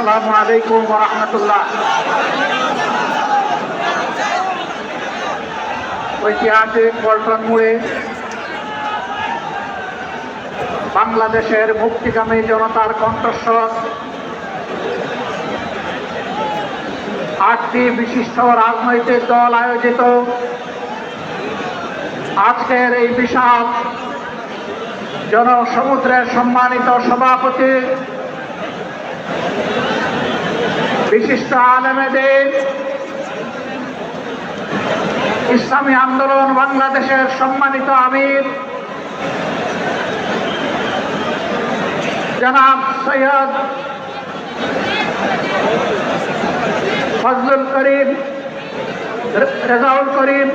আসসালামু আলাইকুম রহমতুল্লাহ। ঐতিহাসিক পল্টন মোড়ে বাংলাদেশের মুক্তিকামী জনতার কণ্ঠস্বর। আটটি বিশিষ্ট রাজনৈতিক দল আয়োজিত। আজকের এই বিশাল জনসমুদ্রের সম্মানিত সভাপতি বিশিষ্ট আলেমেদের ইসলামী আন্দোলন বাংলাদেশের সম্মানিত আমির জনাব সৈয়দ ফজলুল করিম রেজাউল করিম,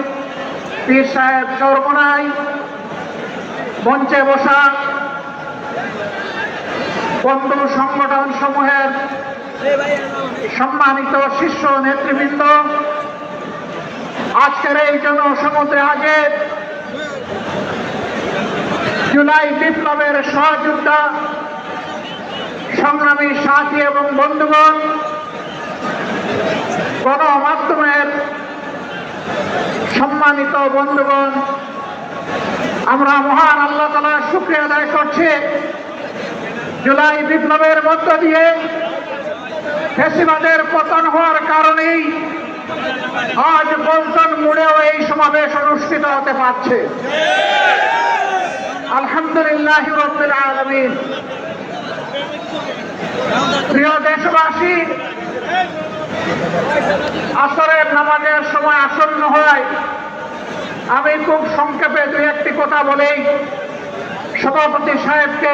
পীর সাহেব চরমনাই মঞ্চে বসা বন্ধু সংগঠন সমূহের সম্মানিত শীর্ষ নেতৃবৃন্দ, আজকের এই জনসমুদ্রে আগে জুলাই বিপ্লবের সহযোদ্ধা, সংগ্রামী সাথী এবং বন্ধুগণ, গণমাধ্যমের সম্মানিত বন্ধুগণ, আমরা মহান আল্লাহ তালার শুক্রিয়া আদায় করছি। জুলাই বিপ্লবের মধ্য দিয়ে ফেসিবাদের পতন হওয়ার কারণেই আজ বলতন মোড়েও এই সমাবেশ অনুষ্ঠিত হতে পারছে। আলহামদুলিল্লাহ আলমিন। প্রিয় দেশবাসী, আসরের নামাজের সময় আসন্ন হয় আমি খুব সংক্ষেপে দু একটি কথা বলেই সভাপতি সাহেবকে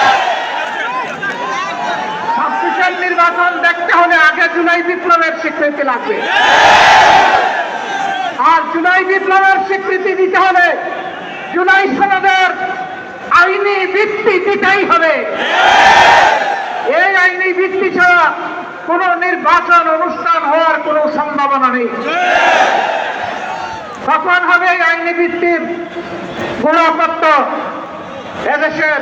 নির্বাচন দেখতে হলে আগে জুলাই বিপ্লবের স্বীকৃতি লাগবে। আর জুলাই বিপ্লবের স্বীকৃতি দিতে হলে জুলাই সনদের আইনি ভিত্তি দিতেই হবে। এই আইনি ভিত্তি ছাড়া কোনো নির্বাচন অনুষ্ঠান হওয়ার কোনো সম্ভাবনা নেই। কখন হবে এই আইনি ভিত্তির গুণপত্র। এদেশের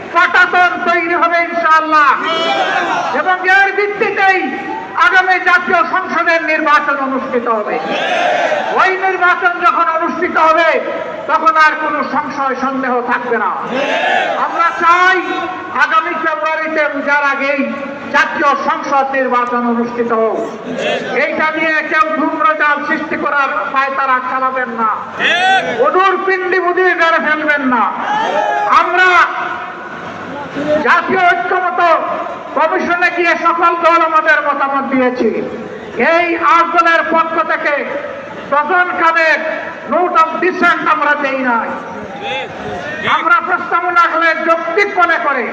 হবে ইনশাআল্লাহ। এবং এর ভিত্তিতেই আগামী জাতীয় সংসদের নির্বাচন অনুষ্ঠিত হবে। ওই নির্বাচন যখন অনুষ্ঠিত হবে তখন আর কোনো সংশয় সন্দেহ থাকবে না। আমরা চাই আগামী ফেব্রুয়ারিতে রোজার আগেই জাতীয় সংসদ নির্বাচন অনুষ্ঠিত হোক। এইটা নিয়ে কেউ ধূম্রজাল সৃষ্টি করার পায়তারা চালাবেন না। অদূর পিন্ডি বুঝি বেড়ে ফেলবেন না। আমরা জাতীয় ঐক্যমত কমিশনে গিয়ে সকল দল আমাদের মতামত দিয়েছি। এই আট দলের পক্ষ থেকে তখন কাদের নোট অফ ডিসেন্ট আমরা দেই নাই। আমরা প্রস্তাবনা হলে যৌক্তিক মনে করে।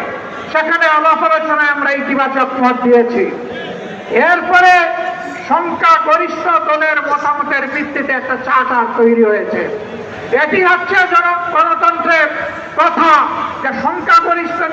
সেখানে আলাপ আলোচনায় আমরা ইতিবাচক মত দিয়েছি। এরপরে সংখ্যা গরিষ্ঠ দলের মতামতের ভিত্তিতে একটা চার্টার তৈরি হয়েছে। এটি হচ্ছে গণতন্ত্রের কথা।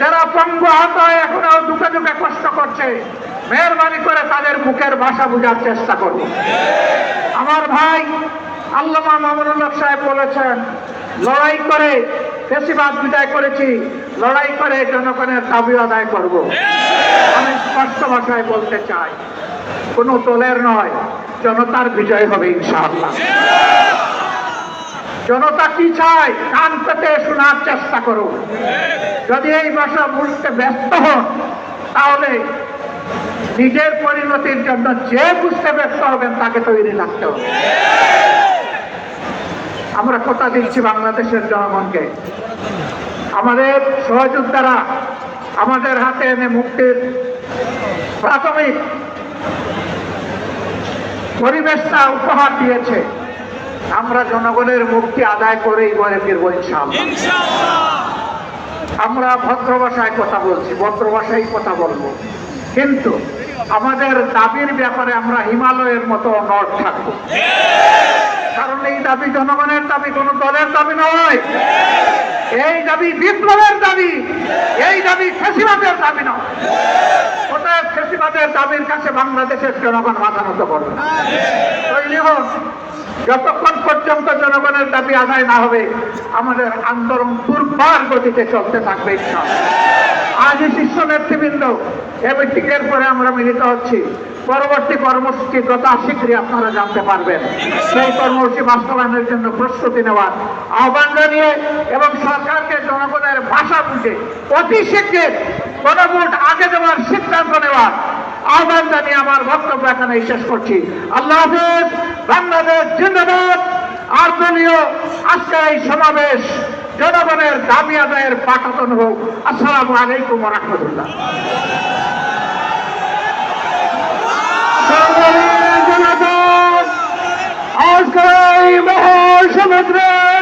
যারা পঙ্গু আহত হয়ে, এখনও দুঃখে দুঃখে কষ্ট করছে। মেহরবানি করে তাদের মুখের ভাষা বোঝার চেষ্টা করব। আমার ভাই আল্লামা মামুনুল্লাহ সাহেব বলেছেন, লড়াই করে বেশিরভাগ বিদায় করেছি, লড়াই করে জনগণের দাবি আদায় করব। আমি স্পষ্ট ভাষায় বলতে চাই, কোনো দলের নয়, জনতার বিজয় হবে ইনশাআল্লাহ। জনতা কি চায়, কান পেতে শোনার চেষ্টা করুন। যদি এই ভাষা বুঝতে ব্যস্ত হন, তাহলে নিজের পরিণতির জন্য যে বুঝতে ব্যস্ত হবেন, তাকে তৈরি থাকতে হবে। আমরা কথা দিচ্ছি বাংলাদেশের জনগণকে। আমাদের সহযোদ্ধারা আমাদের হাতে এনে মুক্তির প্রাথমিক পরিবেশটা উপহার দিয়েছে। আমরা জনগণের মুক্তি আদায় করেই বলে ফিরবো ইনশাআল্লাহ। আমরা ভদ্র ভাষায় কথা বলছি ভদ্র ভাষায় কথা বলব। কিন্তু আমাদের দাবির ব্যাপারে আমরা হিমালয়ের মতো নট থাকব। কারণ এই দাবি জনগণের দাবি কোন দলের দাবি নয়। এই দাবি বিপ্লবের দাবি। এই দাবি ফেসিবাদের দাবি নয়। ওটার ফেসিবাদের দাবির কাছে বাংলাদেশের জনগণ মাথা নত করবে। যতক্ষণ পর্যন্ত জনগণের দাবি আদায় না হবে, আমাদের আন্দোলন দুর্বার গতিতে চলতে থাকবে আজ এই শীর্ষ নেতৃবৃন্দ, এ মিটিংয়ের পরে আমরা মিলিত হচ্ছি। পরবর্তী কর্মসূচি যথা শীঘ্রই আপনারা জানতে পারবেন। সেই কর্মসূচি বাস্তবায়নের জন্য প্রস্তুতি নেওয়ার আহ্বান জানিয়ে এবং সরকারকে জনগণের ভাষা বুঝে অতি শীঘ্র গণভোট আগে দেওয়ার সিদ্ধান্ত নেওয়ার আহ্বান জানিয়ে আমার বক্তব্য এখানে শেষ করছি। আল্লাহ হাফেজ। বাংলাদেশ জিন্দাবাদ। আর দলীয় আজকের এই সমাবেশ জনগণের দাবি আদায়ের পাঠাতন হোক। আসসালামু আলাইকুম রহমতুল্লাহ। আজকে এই মহাসমুদ্রে